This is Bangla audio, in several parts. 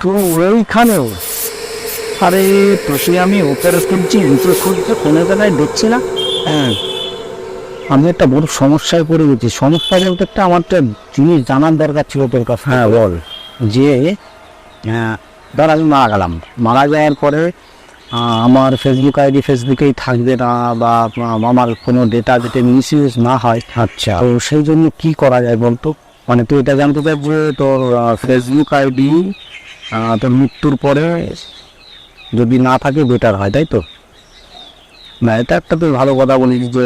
তুই ওইখানেও। আরে তোকে আমি ওপরে খুঁজছি নিচে খুঁজছি কোনো জায়গায় দেখছি না হ্যাঁ। আমি একটা বড় সমস্যায় পড়ে গেছি। সমস্যা বলতে একটা আমার একটা জিনিস জানার দরকার ছিল তোর কাছে। হ্যাঁ বল। যে ধর আমি মারা গেলাম। মারা যাওয়ার পরে আমার ফেসবুক আইডি ফেসবুকেই থাকবে না বা আমার কোনো ডেটা যাতে মিসইউজ না হয়। আচ্ছা। তো সেই জন্য কি করা যায় বলতো? মানে তুই এটা জানতে চাই যে তোর ফেসবুক আইডি তোর মৃত্যুর পরে যদি না থাকে বেটার হয় তাই তো? না এটা একটা তুই ভালো কথা বলিস যে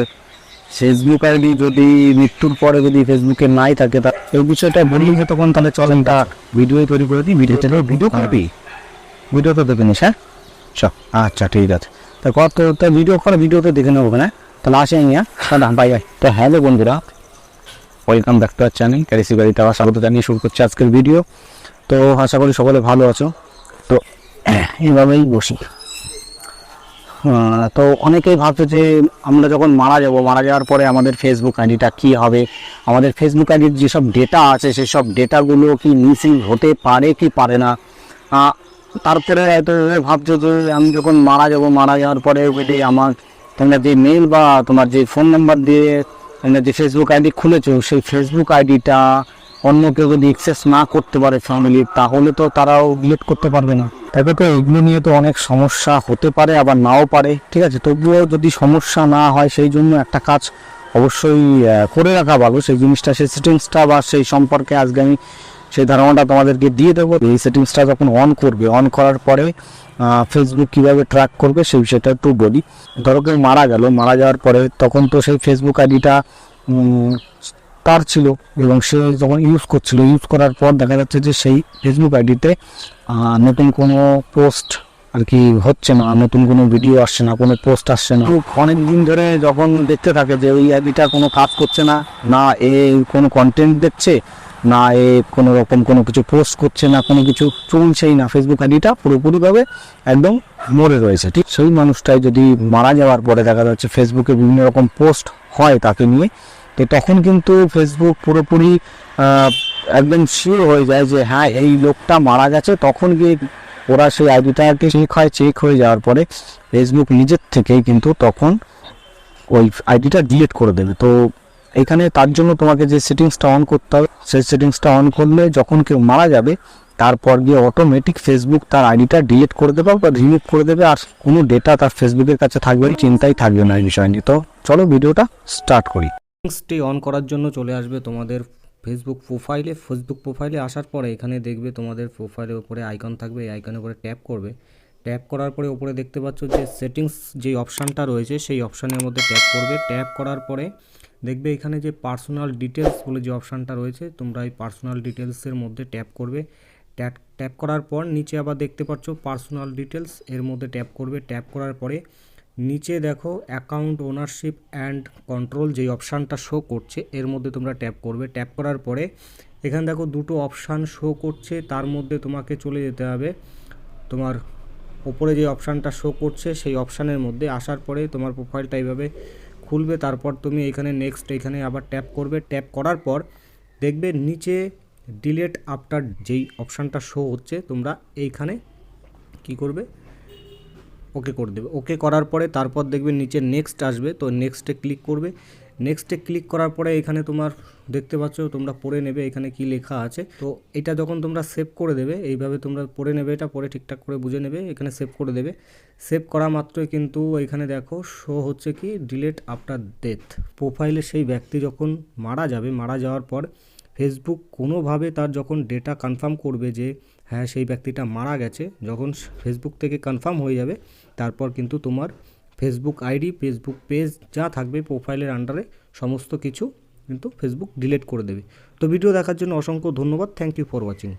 ফেসবুক আইডি যদি মৃত্যুর পরে যদি ফেসবুকে নাই থাকে তা এই বিষয়টা বললি যে তখন তাহলে চলেন তা ভিডিও তৈরি করে দিই ভিডিও তৈরি ভিডিও করবি? ভিডিও তো দেবেন হ্যাঁ? চ আচ্ছা ঠিক আছে। তা কত তা ভিডিও করে ভিডিও তো দেখে নেব না তাহলে আসে হ্যাঁ? দাদা বাই বাই তো হ্যালো বন্ধুরা welcome back to our channel ক্যারিসি বাড়িতে আবার স্বাগত জানিয়ে শুরু করছি আজকের ভিডিও তো আশা করি সকলে ভালো আছো। তো এভাবেই বসি। তো অনেকেই ভাবছে যে আমরা যখন মারা যাব, মারা যাওয়ার পরে আমাদের ফেসবুক আইডিটা কি হবে? আমাদের ফেসবুক আইডির যেসব ডেটা আছে, সেসব ডেটাগুলো কি মিসিং হতে পারে কি পারে না? তারপরে হয়তো ভাবছ যে আমি যখন মারা যাব, মারা যাওয়ার পরে ওইটাই আমার তোমরা যে মেল বা তোমার যে ফোন নাম্বার দিয়ে তোমরা যে ফেসবুক আইডি খুলেছো, সেই ফেসবুক আইডিটা অন্য কেউ যদি এক্সেস না করতে পারে ফ্যামিলি তাহলে তো তারাও ডিলিট করতে পারবে না। তবে তো এগুলো নিয়ে তো অনেক সমস্যা হতে পারে, আবার নাও পারে। ঠিক আছে, তবুও যদি সমস্যা না হয়, সেই জন্য একটা কাজ অবশ্যই করে রাখা ভালো। সেই জিনিসটা, সেই সেটিংসটা বা সেই সম্পর্কে আজকে আমি সেই ধারণাটা তোমাদেরকে দিয়ে দেবো। এই সেটিংসটা যখন অন করবে অন করার পরে ফেসবুক কীভাবে ট্র্যাক করবে, সেই বিষয়টা একটু বলি। ধরো কেউ মারা গেল, মারা যাওয়ার পরে তখন তো সেই ফেসবুক আইডিটা তার ছিল এবং সে যখন ইউজ করছিল ইউজ করার পর দেখা যাচ্ছে যে সেই ফেসবুক আইডিতে নতুন কোনো পোস্ট আর কি হচ্ছে না, নতুন কোনো ভিডিও আসছে না, কোনো পোস্ট আসছে না। অনেক দিন ধরে যখন দেখতে থাকে যে ওই আইডিটা কোনো কাজ করছে না না এ কোনো কন্টেন্ট দেখছে, না এ কোনো রকম কোনো কিছু পোস্ট করছে না, কোনো কিছু চলছেই না ফেসবুক আইডিটা পুরোপুরিভাবে একদম মরে রয়েছে। ঠিক সেই মানুষটাই যদি মারা যাওয়ার পরে দেখা যাচ্ছে ফেসবুকে বিভিন্ন রকম পোস্ট হয় তাকে নিয়ে তো তখন কিন্তু ফেসবুক পুরোপুরি একদম শিওর হয়ে যায় যে হ্যাঁ এই লোকটা মারা গেছে। তখন গিয়ে ওরা সেই আইডিটাকে চেক হয় চেক হয়ে যাওয়ার পরে ফেসবুক নিজের থেকেই কিন্তু তখন ওই আইডিটা ডিলিট করে দেবে। তো এখানে তার জন্য তোমাকে যে সেটিংসটা অন করতে হবে, সেই সেটিংসটা অন করলে যখন কেউ মারা যাবে, তারপর গিয়ে অটোমেটিক ফেসবুক তার আইডিটা ডিলিট করে দেবে বা রিমুভ করে দেবে। আর কোনো ডেটা তার ফেসবুকের কাছে থাকবে, চিন্তাই থাকবে না এই বিষয় নিয়ে। তো চলো ভিডিওটা স্টার্ট করি। সেটিংসটি অন করার জন্য চলে আসবে তোমাদের ফেসবুক প্রোফাইলে ফেসবুক প্রোফাইলে আসার পরে এখানে দেখবে তোমাদের প্রোফাইলের উপরে আইকন থাকবে, এই আইকনের উপরে ট্যাপ করবে। ট্যাপ করার পরে উপরে দেখতে পাচ্ছ যে সেটিংস যে অপশানটা রয়েছে, সেই অপশানের মধ্যে ট্যাপ করবে। ট্যাপ করার পরে দেখবে এখানে যে পার্সোনাল ডিটেলস বলে যে অপশানটা রয়েছে, তোমরা এই পার্সোনাল ডিটেলসের মধ্যে ট্যাপ করবে। ট্যাপ ট্যাপ করার পর নিচে আবার দেখতে পাচ্ছ পার্সোনাল ডিটেলস এর মধ্যে ট্যাপ করবে। ট্যাপ করার পরে নিচে দেখো অ্যাকাউন্ট ওনারশিপ অ্যান্ড কন্ট্রোল যেই অপশানটা শো করছে, এর মধ্যে তোমরা ট্যাপ করবে। ট্যাপ করার পরে এখানে দেখো দুটো অপশান শো করছে, তার মধ্যে তোমাকে চলে যেতে হবে। তোমার ওপরে যে অপশানটা শো করছে, সেই অপশানের মধ্যে আসার পরে তোমার প্রোফাইলটা এইভাবে খুলবে, তারপর তুমি এখানে নেক্সট এখানে আবার ট্যাপ করবে। ট্যাপ করার পর দেখবে নিচে ডিলেট আফটার যেই অপশানটা শো হচ্ছে, তোমরা এইখানে কি করবে? ওকে করে দেবে। ওকে করার পরে তারপর দেখবে নিচে নেক্সট আসবে, তো নেক্সটে ক্লিক করবে। নেক্সটে ক্লিক করার পরে এখানে তোমার দেখতে পাচ্ছ, তোমরা পড়ে নেবে এখানে কি লেখা আছে। তো এটা যখন তোমরা সেভ করে দেবে, এইভাবে তোমরা পড়ে নেবে এটা, পরে ঠিকঠাক করে বুঝে নেবে, এখানে সেভ করে দেবে। সেভ করা মাত্রই কিন্তু এখানে দেখো শো হচ্ছে কি ডিলেট আফটার ডেথ প্রোফাইলে সেই ব্যক্তি যখন মারা যাবে, মারা যাওয়ার পর ফেসবুক কোনোভাবে তার যখন ডেটা কনফার্ম করবে যে হ্যাঁ সেই ব্যক্তিটা মারা গেছে, যখন ফেসবুক থেকে কনফার্ম হয়ে যাবে, তারপর কিন্তু তোমার ফেসবুক আইডি ফেসবুক পেজ যা থাকবে প্রোফাইলের আন্ডারে সমস্ত কিছু কিন্তু ফেসবুক ডিলিট করে দেবে। তো ভিডিও দেখার জন্য অসংখ্য ধন্যবাদ। Thank you for watching